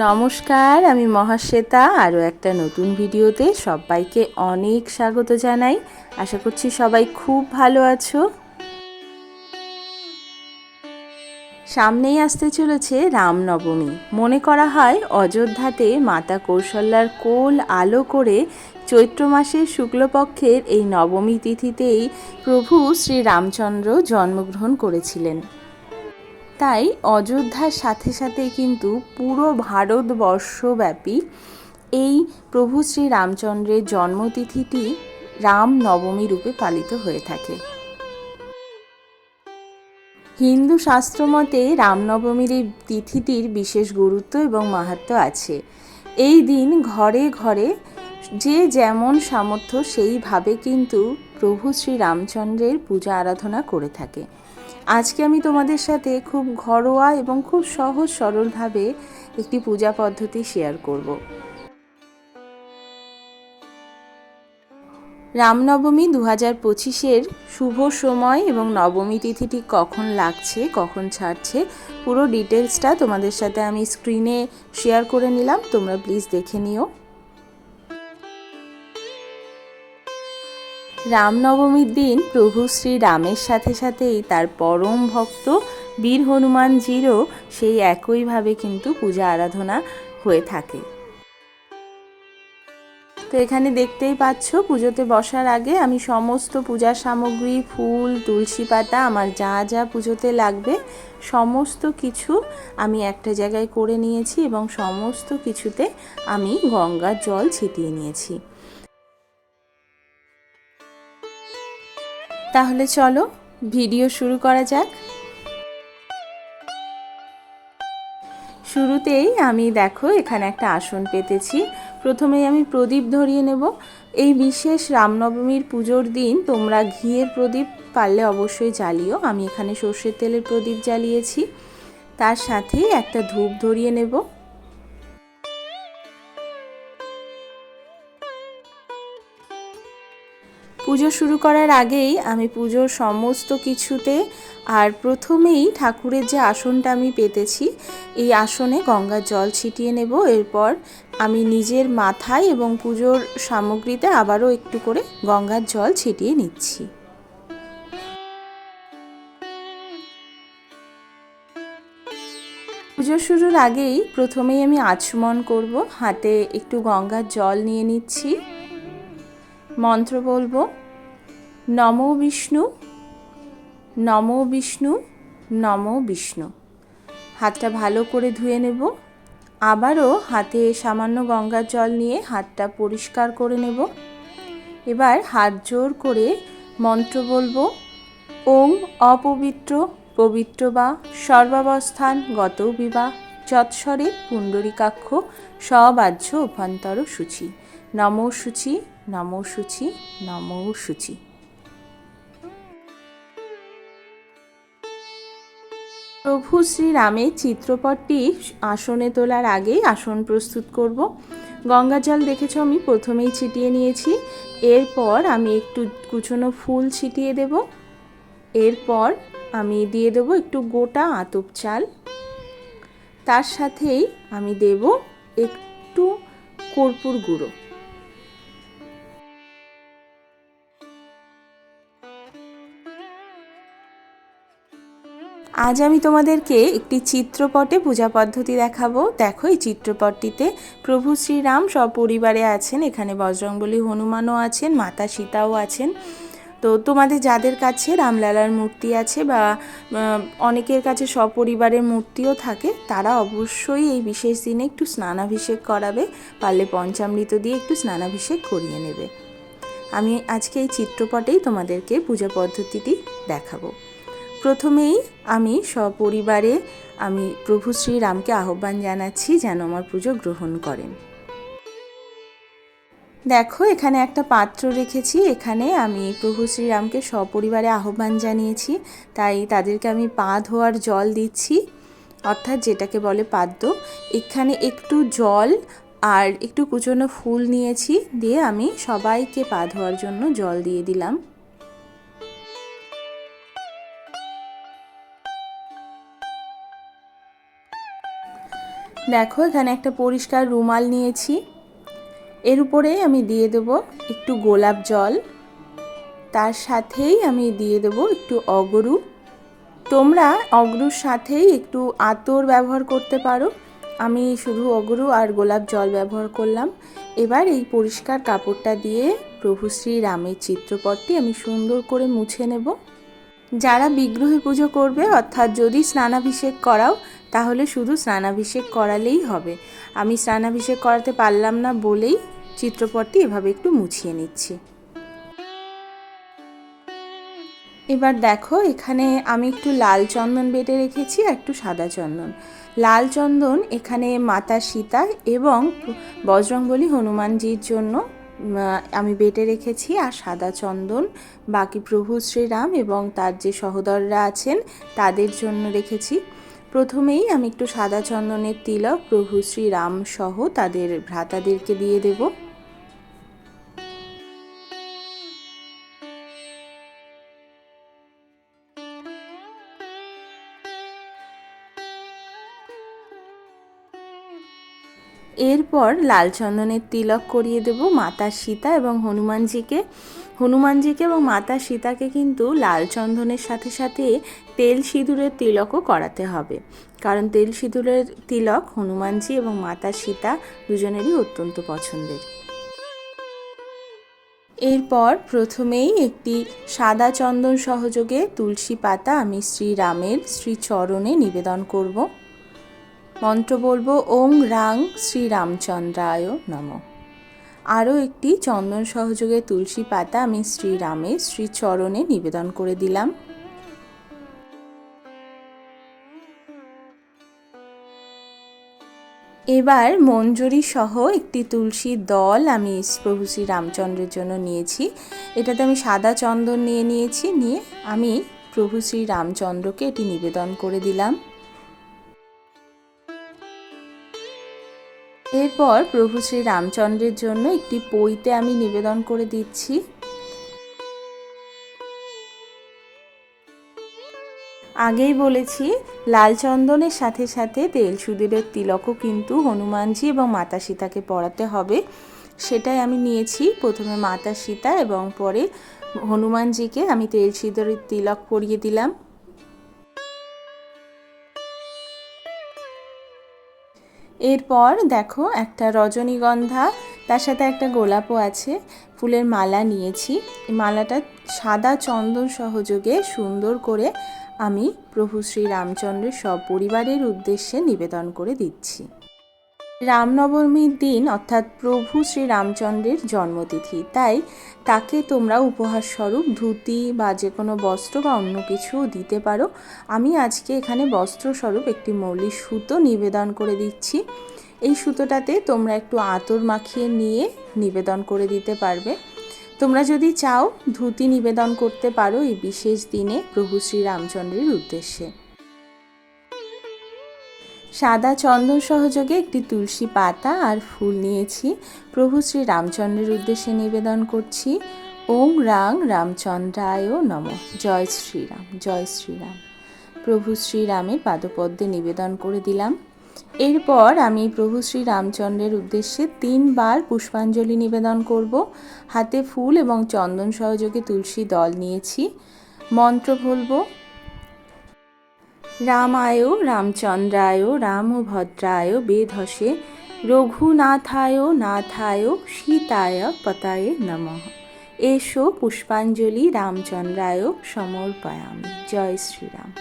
নমস্কার, আমি মহাশ্বেতা। আরও একটা নতুন ভিডিওতে সবাইকে অনেক স্বাগত জানাই। আশা করছি সবাই খুব ভালো আছো। সামনেই আসতে চলেছে রামনবমী। মনে করা হয় অযোধ্যাতে মাতা কৌশল্যার কোল আলো করে চৈত্র মাসের শুক্লপক্ষের এই নবমী তিথিতেই প্রভু শ্রী রামচন্দ্র জন্মগ্রহণ করেছিলেন। তাই অযোধ্যার সাথে সাথে কিন্তু পুরো ভারতবর্ষব্যাপী এই প্রভু শ্রী রামচন্দ্রের জন্মতিথিটি রাম নবমী রূপে পালিত হয়ে থাকে। হিন্দু শাস্ত্র মতে রামনবমীর এই তিথিটির বিশেষ গুরুত্ব এবং মাহাত্ম আছে। এই দিন ঘরে ঘরে যে যেমন সামর্থ্য সেইভাবে কিন্তু প্রভু শ্রী রামচন্দ্রের পূজা আরাধনা করে থাকে। আজকে আমি তোমাদের সাথে খুব ঘরোয়া এবং খুব সহজ সরলভাবে একটি পূজা পদ্ধতি শেয়ার করব। রামনবমী দু হাজার পঁচিশের শুভ সময় এবং নবমী তিথিটি কখন লাগছে, কখন ছাড়ছে, পুরো ডিটেলসটা তোমাদের সাথে আমি স্ক্রিনে শেয়ার করে নিলাম, তোমরা প্লিজ দেখে নিও। রামনবমীর দিন প্রভু শ্রী রামের সাথে সাথেই তার পরম ভক্ত বীর হনুমানজিরও সেই একইভাবে কিন্তু পূজা আরাধনা হয়ে থাকে। তো এখানে দেখতেই পাচ্ছ, পুজোতে বসার আগে আমি সমস্ত পূজার সামগ্রী, ফুল, তুলসী পাতা, আমার যা যা পুজোতে লাগবে, সমস্ত কিছু আমি একটা জায়গায় করে নিয়েছি এবং সমস্ত কিছুতে আমি গঙ্গার জল ছিটিয়ে নিয়েছি। তাহলে চলো, ভিডিও শুরু করা যাক। শুরুতেই আমি দেখো, এখানে একটা আসন পেতেছি। প্রথমেই আমি প্রদীপ ধরিয়ে নেব। এই বিশেষ রামনবমীর পুজোর দিন তোমরা ঘিয়ের প্রদীপ পারলে অবশ্যই জ্বালিও। আমি এখানে সর্ষের তেলের প্রদীপ জ্বালিয়েছি। তার সাথেই একটা ধূপ ধরিয়ে নেব। পুজো শুরু করার আগেই আমি পুজোর সমস্ত কিছুতে আর প্রথমেই ঠাকুরের যে আসনটা আমি পেতেছি, এই আসনে গঙ্গার জল ছিটিয়ে নেব। এরপর আমি নিজের মাথায় এবং পুজোর সামগ্রীতে আবারও একটু করে গঙ্গার জল ছিটিয়ে নিচ্ছি। পুজো শুরুর আগেই প্রথমেই আমি আচমন করব, হাতে একটু গঙ্গার জল নিয়ে নিচ্ছি। মন্ত্র বলব নম বিষ্ণু নম বিষ্ণু নম বিষ্ণু। হাতটা ভালো করে ধুয়ে নেব। আবারও হাতে সামান্য গঙ্গার জল নিয়ে হাতটা পরিষ্কার করে নেব। এবার হাত জোর করে মন্ত্র বলব, ওং অপবিত্র, পবিত্র বা সর্বাবস্থান গত বিবাহ যৎসরে পুণ্ডরিকাক্ষ সবাহ্য অভ্যন্তর সূচি। নম সূচি নম সূচি নম সূচি। প্রভু শ্রীরামের চিত্রপটটি আসনে তোলার আগেই আসন প্রস্তুত করব। গঙ্গা জল দেখেছ, আমি প্রথমেই ছিটিয়ে নিয়েছি। এরপর আমি একটু কুচনো ফুল ছিটিয়ে দেব। এরপর আমি দিয়ে দেব একটু গোটা আতপ চাল। তার সাথেই আমি দেব একটু কর্পূর গুঁড়ো। আজ আমি তোমাদেরকে একটি চিত্রপটে পূজা পদ্ধতি দেখাবো। দেখো, এই চিত্রপটটিতে প্রভু শ্রীরাম সপরিবারে আছেন, এখানে বজরংবলী হনুমানও আছেন, মাতা সীতাও আছেন। তো তোমাদের যাদের কাছে রামলালার মূর্তি আছে বা অনেকের কাছে সপরিবারের মূর্তিও থাকে, তারা অবশ্যই এই বিশেষ দিনে একটু স্নানাভিষেক করাবে, পারলে পঞ্চামৃত দিয়ে একটু স্নানাভিষেক করিয়ে নেবে। আমি আজকে এই চিত্রপটেই তোমাদেরকে পূজা পদ্ধতিটি দেখাবো। প্রথমেই আমি সপরিবারে আমি প্রভু শ্রীরামকে আহ্বান জানাচ্ছি যেন আমার পুজো গ্রহণ করেন। দেখো, এখানে একটা পাত্র রেখেছি। এখানে আমি প্রভু শ্রীরামকে সপরিবারে আহ্বান জানিয়েছি। তাই তাদেরকে আমি পা ধোয়ার জল দিচ্ছি, অর্থাৎ যেটাকে বলে পাদ্য। এখানে একটু জল আর একটু কুচনো ফুল নিয়েছি, দিয়ে আমি সবাইকে পা ধোয়ার জন্য জল দিয়ে দিলাম। দেখো, এখানে একটা পরিষ্কার রুমাল নিয়েছি। এর উপরে আমি দিয়ে দেব একটু গোলাপ জল। তার সাথেই আমি দিয়ে দেব একটু অগরু। তোমরা অগরুর সাথেই একটু আতর ব্যবহার করতে পারো। আমি শুধু অগরু আর গোলাপ জল ব্যবহার করলাম। এবার এই পরিষ্কার কাপড়টা দিয়ে প্রভু শ্রী রামের চিত্রপটটি আমি সুন্দর করে মুছে নেব। যারা বিগ্রহে পুজো করবে, অর্থাৎ যদি স্নানাভিষেক করাও তাহলে শুধু স্নানাভিষেক করালেই হবে। আমি স্নানাভিষেক করাতে পারলাম না বলেই চিত্রপটটি এভাবে একটু মুছিয়ে নিচ্ছি। এবার দেখো, এখানে আমি একটু লাল চন্দন বেটে রেখেছি আর একটু সাদা চন্দন। লাল চন্দন এখানে মাতা সীতা এবং বজরংবলী হনুমানজির জন্য আমি বেটে রেখেছি আর সাদা চন্দন, বাকি প্রভু শ্রীরাম এবং তার যে সহোদররা আছেন তাদের জন্য রেখেছি। প্রথমেই আমি একটু সাদা চন্দনের তিলক প্রভু শ্রীরাম সহ তাদের ভ্রাতাদেরকে দিয়ে দেবো। এরপর লাল চন্দনের তিলক করিয়ে দেব মাতা সীতা এবং হনুমানজিকে। হনুমানজিকে এবং মাতা সীতাকে কিন্তু লাল চন্দনের সাথে সাথে তেল সিঁদুরের তিলকও করাতে হবে। কারণ তেল সিঁদুরের তিলক হনুমানজি এবং মাতা সীতা দুজনেরই অত্যন্ত পছন্দের। এরপর প্রথমেই একটি সাদা চন্দন সহযোগে তুলসী পাতা আমি শ্রীরামের শ্রীচরণে নিবেদন করব। মন্ত্র বলব ওং রাং শ্রীরামচন্দ্রায় নম। আরও একটি চন্দন সহযোগে তুলসী পাতা আমি শ্রীরামের শ্রীচরণে নিবেদন করে দিলাম। এবার মঞ্জুরি সহ একটি তুলসী দল আমি প্রভু শ্রী রামচন্দ্রের জন্য নিয়েছি। এটাতে আমি সাদা চন্দন নিয়ে নিয়েছি, নিয়ে আমি প্রভু শ্রী রামচন্দ্রকে এটি নিবেদন করে দিলাম। এরপর প্রভু শ্রী রামচন্দ্রের জন্য একটি পইতে আমি নিবেদন করে দিচ্ছি। আগেই বলেছি লাল চন্দনের সাথে সাথে তেল সুদিরের তিলকও কিন্তু হনুমানজি এবং মাতা সীতাকে পড়াতে হবে। সেটাই আমি নিয়েছি। প্রথমে মাতা সীতা এবং পরে হনুমানজিকে আমি তেল সিঁদুরের তিলক পরিয়ে দিলাম। এরপর দেখো একটা রজনীগন্ধা, তার সাথে একটা গোলাপও আছে, ফুলের মালা নিয়েছি। মালাটা সাদা চন্দন সহযোগে সুন্দর করে আমি প্রভু শ্রী রামচন্দ্রের সব পরিবারের উদ্দেশ্যে নিবেদন করে দিচ্ছি। রামনবমীর দিন অর্থাৎ প্রভু শ্রী রামচন্দ্রের জন্মতিথি। তাই তাকে তোমরা উপহার স্বরূপ ধুতি বা যে কোনো বস্ত্র বা অন্য কিছু দিতে পারো। আমি আজকে এখানে বস্ত্রস্বরূপ একটি মৌলি সুতো নিবেদন করে দিচ্ছি। এই সুতোটাতে তোমরা একটু আতর মাখিয়ে নিয়ে নিবেদন করে দিতে পারবে। তোমরা যদি চাও ধুতি নিবেদন করতে পারো এই বিশেষ দিনে প্রভু শ্রী রামচন্দ্রের উদ্দেশ্যে। সাদা চন্দন সহযোগে একটি তুলসী পাতা আর ফুল নিয়েছি। প্রভু শ্রী রামচন্দ্রের উদ্দেশ্যে নিবেদন করছি। ওং রাং রামচন্দ্রায় নম। জয় শ্রীরাম জয় শ্রীরাম। প্রভু শ্রীরামের পাদপদ্মে নিবেদন করে দিলাম। এরপর আমি প্রভু শ্রী রামচন্দ্রের উদ্দেশ্যে তিনবার পুষ্পাঞ্জলি নিবেদন করব। হাতে ফুল এবং চন্দন সহযোগে তুলসী দল নিয়েছি। মন্ত্র বলব রামায়, রামচন্দ্রায়, রামভদ্রায় বেধসে রঘুনাথায়, নাথায়, সীতায়, পতায় নম। এসো পুষ্পাঞ্জলি রামচন্দ্রায় সমর্পয়ামি। জয় শ্রীরাম।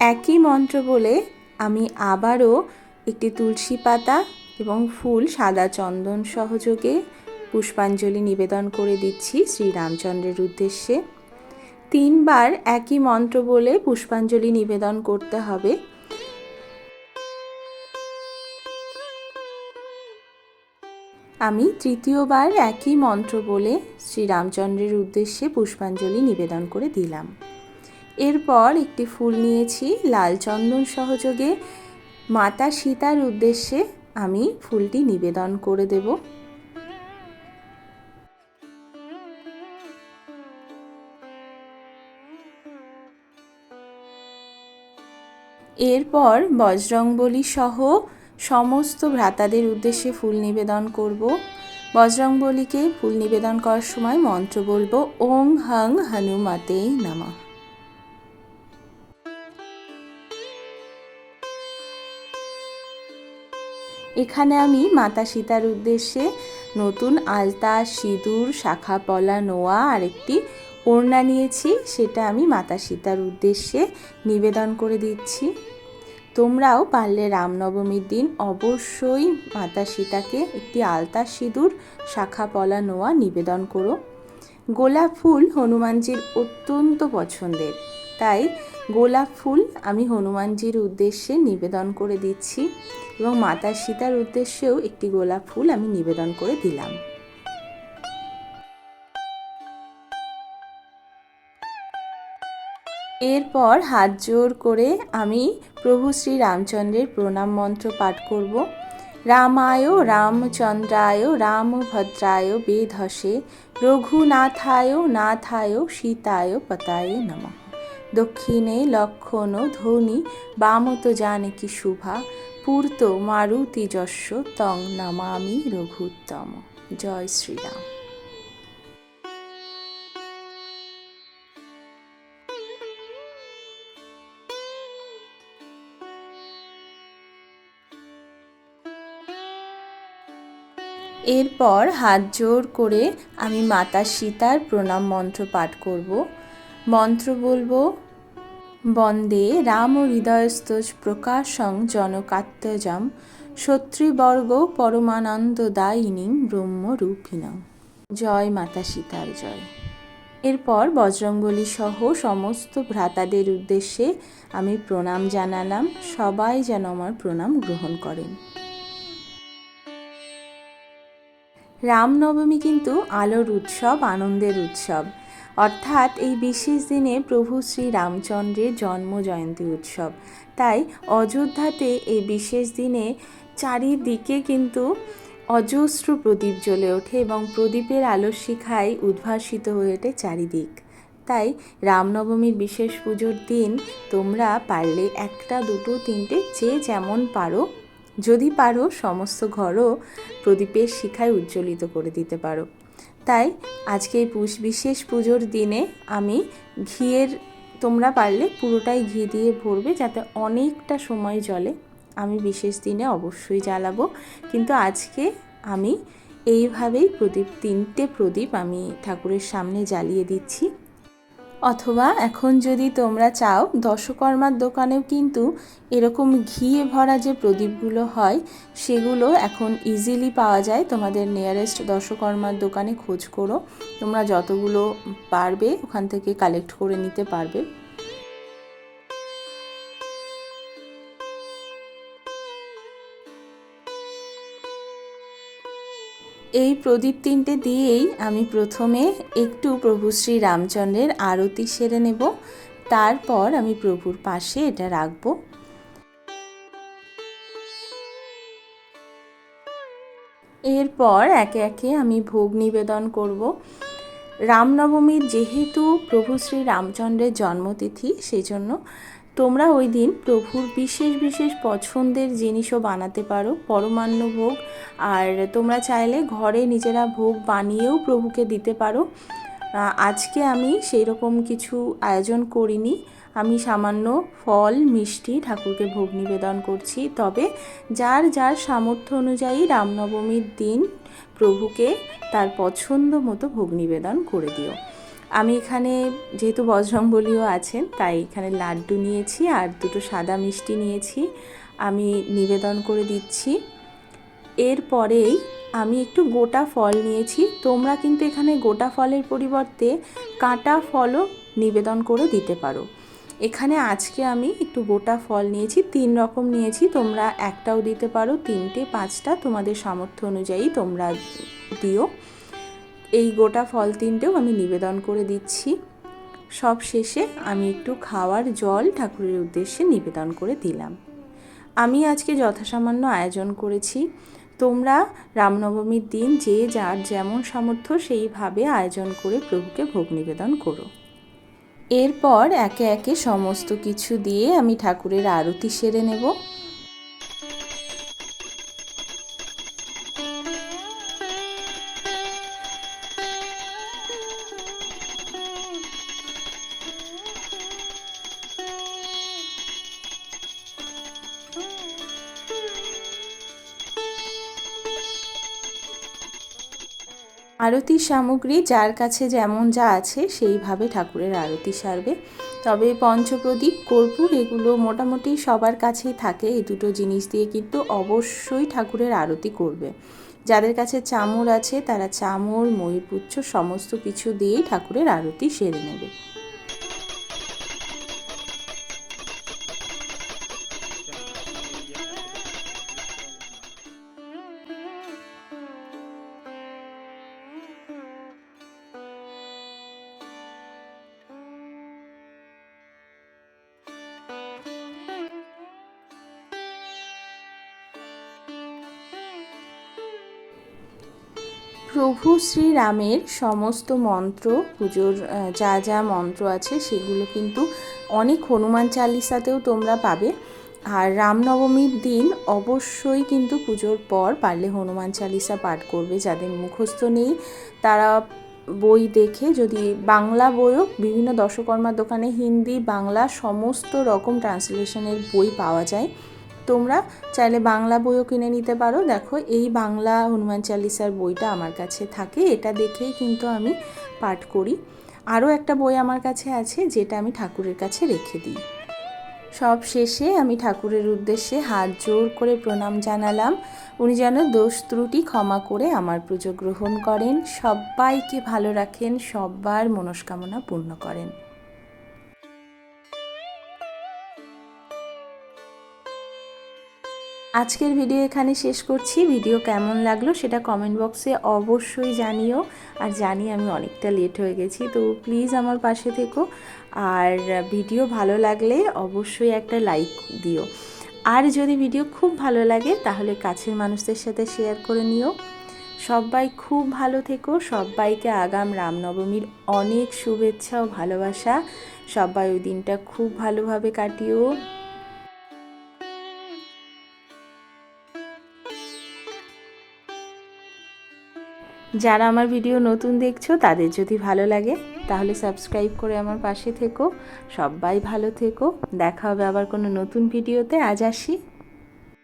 একই মন্ত্র বলে আমি আবারও একটি তুলসী পাতা এবং ফুল সাদা চন্দন সহযোগে পুষ্পাঞ্জলি নিবেদন করে দিচ্ছি শ্রীরামচন্দ্রের উদ্দেশ্যে। তিনবার একই মন্ত্র বলে পুষ্পাঞ্জলি নিবেদন করতে হবে। আমি তৃতীয়বার একই মন্ত্র বলে শ্রীরামচন্দ্রের উদ্দেশ্যে পুষ্পাঞ্জলি নিবেদন করে দিলাম। এরপর একটি ফুল নিয়েছি, লাল চন্দন সহযোগে। মাতা সীতার উদ্দেশ্যে আমি ফুলটি নিবেদন করে দেবো। এরপর বজরংবলী সহ সমস্ত ভ্রাতাদের উদ্দেশ্যে ফুল নিবেদন করব। বজরংবলীকে ফুল নিবেদন করার সময় মন্ত্র বলব ওং হং হনুমতে নমঃ। এখানে আমি মাতা সীতার উদ্দেশ্যে নতুন আলতা, সিঁদুর, শাখা, পলা, নোয়া আর একটি ওড়না নিয়েছি, সেটা আমি মাতা সীতার উদ্দেশ্যে নিবেদন করে দিচ্ছি। তোমরাও পারলে রামনবমীর দিন অবশ্যই মাতা সীতাকে একটি আলতা সিঁদুর, শাখা পলা নোয়া নিবেদন করো। গোলাপ ফুল হনুমানজির অত্যন্ত পছন্দের, তাই গোলাপ ফুল আমি হনুমানজির উদ্দেশ্যে নিবেদন করে দিচ্ছি এবং মাতা সীতার উদ্দেশ্যেও একটি গোলাপ ফুল আমি নিবেদন করে দিলাম। এরপর হাত জোর করে আমি প্রভু শ্রী রামচন্দ্রের প্রণাম মন্ত্র পাঠ করব। রামায় রামচন্দ্রায় রামভদ্রায় বেধসে রঘুনাথায় নাথায় সীতায় পতায় নমঃ। দক্ষিণে লক্ষণ ধ্বনি বামত জানকী শুভা পূর্ত মারুতি যস্য তং নমামি রঘুত্তম। জয় শ্রীরাম। এরপর হাত জোর করে আমি মাতা সীতার প্রণাম মন্ত্র পাঠ করব। মন্ত্র বলব, বন্দে রাম হৃদয়স্তজ প্রকাশং জনকাত্মজম শত্রুবর্গ পরমানন্দদায়িনী ব্রহ্মরূপিণং জয় মাতা সীতার জয়। এরপর বজরংবলী সহ সমস্ত ভ্রাতাদের উদ্দেশ্যে আমি প্রণাম জানালাম। সবাই যেন আমার প্রণাম গ্রহণ করেন। রামনবমী কিন্তু আলোর উৎসব, আনন্দের উৎসব। অর্থাৎ এই বিশেষ দিনে প্রভু শ্রী রামচন্দ্রের জন্ম জয়ন্তী উৎসব। তাই অযোধ্যাতে এই বিশেষ দিনে চারিদিকে কিন্তু অজস্র প্রদীপ জ্বলে ওঠে এবং প্রদীপের আলোর শিখায় উদ্ভাসিত হয়ে ওঠে চারিদিক। তাই রামনবমীর বিশেষ পুজোর দিন তোমরা পারলে একটা, দুটো, তিনটে, যে যেমন পারো যদি পারো সমস্ত ঘরও প্রদীপের শিখায় উজ্জ্বলিত করে দিতে পারো। তাই আজকে এই বিশেষ পুজোর দিনে আমি ঘিয়ের, তোমরা পারলে পুরোটাই ঘি দিয়ে ভরবে যাতে অনেকটা সময় জলে আমি বিশেষ দিনে অবশ্যই জ্বালাবো। কিন্তু আজকে আমি এইভাবেই প্রদীপ, তিনটে প্রদীপ আমি ঠাকুরের সামনে জ্বালিয়ে দিচ্ছি। অথবা এখন যদি তোমরা চাও, দশকর্মার দোকানেও কিন্তু এরকম ঘিয়ে ভরা যে প্রদীপগুলো হয়, সেগুলো এখন ইজিলি পাওয়া যায়। তোমাদের নিয়ারেস্ট দশকর্মার দোকানে খোঁজ করো। তোমরা যতগুলো পারবে ওখান থেকে কালেক্ট করে নিতে পারবে। প্রদীপ তিনটে দিয়েই আমি প্রথমে একটু প্রভু শ্রী রামচন্দ্রের আরতি সেরে নেব। তারপর আমি প্রভুর পাশে এটা রাখব। এরপর একে একে আমি ভোগ নিবেদন করব। রামনবমীর যেহেতু প্রভু শ্রী রামচন্দ্রের জন্মতিথি সেই জন্য তোমরা ওই দিন প্রভুর বিশেষ বিশেষ পছন্দের জিনিসও বানাতে পারো, পরমান্ন ভোগ। আর তোমরা চাইলে ঘরে নিজেরা ভোগ বানিয়েও প্রভুকে দিতে পারো। আজকে আমি সেই রকম কিছু আয়োজন করিনি। আমি সামান্য ফল, মিষ্টি, ঠাকুরকে ভোগ নিবেদন করছি। তবে যার যার সামর্থ্য অনুযায়ী রামনবমীর দিন প্রভুকে তার পছন্দ মতো ভোগ নিবেদন করে দিও। আমি এখানে যেহেতু বজরংবলীও আছেন, তাই এখানে লাড্ডু নিয়েছি আর দুটো সাদা মিষ্টি নিয়েছি। আমি নিবেদন করে দিচ্ছি। এরপরেই আমি একটু গোটা ফল নিয়েছি। তোমরা কিন্তু এখানে গোটা ফলের পরিবর্তে কাঁটা ফলও নিবেদন করে দিতে পারো। এখানে আজকে আমি একটু গোটা ফল নিয়েছি, তিন রকম নিয়েছি। তোমরা একটাও দিতে পারো, তিনটে, পাঁচটা তোমাদের সামর্থ্য অনুযায়ী তোমরা দিও। এই গোটা ফল তিনটেও আমি নিবেদন করে দিচ্ছি। সব শেষে আমি একটু খাওয়ার জল ঠাকুরের উদ্দেশ্যে নিবেদন করে দিলাম। আমি আজকে যথাসামান্য আয়োজন করেছি। তোমরা রামনবমীর দিন যে যার যেমন সামর্থ্য সেইভাবে আয়োজন করে প্রভুকে ভোগ নিবেদন করো। এরপর একে একে সমস্ত কিছু দিয়ে আমি ঠাকুরের আরতি সেরে নেব। আরতির সামগ্রী যার কাছে যেমন যা আছে সেইভাবে ঠাকুরের আরতি সারবে। তবে পঞ্চপ্রদীপ, কর্পূর এগুলো মোটামুটি সবার কাছেই থাকে। এই দুটো জিনিস দিয়ে কিন্তু অবশ্যই ঠাকুরের আরতি করবে। যাদের কাছে চামর আছে তারা চামর, ময়ূরপুচ্ছ সমস্ত কিছু দিয়েই ঠাকুরের আরতি সেরে নেবে। শ্রীরামের সমস্ত মন্ত্র, পুজোর যা যা মন্ত্র আছে সেগুলো কিন্তু অনেক হনুমান চালিসাতেও তোমরা পাবে। আর রামনবমীর দিন অবশ্যই কিন্তু পুজোর পর পারলে হনুমান চালিসা পাঠ করবে যাদের মুখস্থ নেই। তারা বই দেখে, যদি বাংলা বইও, বিভিন্ন দশকর্মার দোকানে হিন্দি, বাংলা সমস্ত রকম ট্রান্সলেশনের বই পাওয়া যায়। তোমরা চাইলে বাংলা বইও কিনে নিতে পারো। দেখো, এই বাংলা হনুমান চালিসার বইটা আমার কাছে থাকে। এটা দেখেই কিন্তু আমি পাঠ করি। আরও একটা বই আমার কাছে আছে, যেটা আমি ঠাকুরের কাছে রেখে দিই। সব শেষে আমি ঠাকুরের উদ্দেশ্যে হাত জোর করে প্রণাম জানালাম। উনি যেন দোষ ত্রুটি ক্ষমা করে আমার পুজো গ্রহণ করেন। সবাইকে ভালো রাখেন সব্বার মনস্কামনা পূর্ণ করেন। আজকের ভিডিও এখানে শেষ করছি। ভিডিও কেমন লাগল সেটা কমেন্ট বক্সে অবশ্যই জানিও। আর জানি আমি অনেকটা লেট হয়ে গেছি, তো প্লিজ আমার পাশে থেকো। আর ভিডিও ভালো লাগলে অবশ্যই একটা লাইক দিও। আর যদি ভিডিও খুব ভালো লাগে, তাহলে কাছের মানুষদের সাথে শেয়ার করে নিও। সবাই খুব ভালো থেকো। সবাইকে আগাম রামনবমীর অনেক শুভেচ্ছা ও ভালোবাসা। সবাই ওই দিনটা খুব ভালোভাবে কাটিও। যারা আমার ভিডিও নতুন দেখছ, তাদের যদি ভালো লাগে, তাহলে সাবস্ক্রাইব করে আমার পাশে থেকো। সবাই ভালো থেকো। দেখা হবে আবার কোনো নতুন ভিডিওতে। আজ আসি।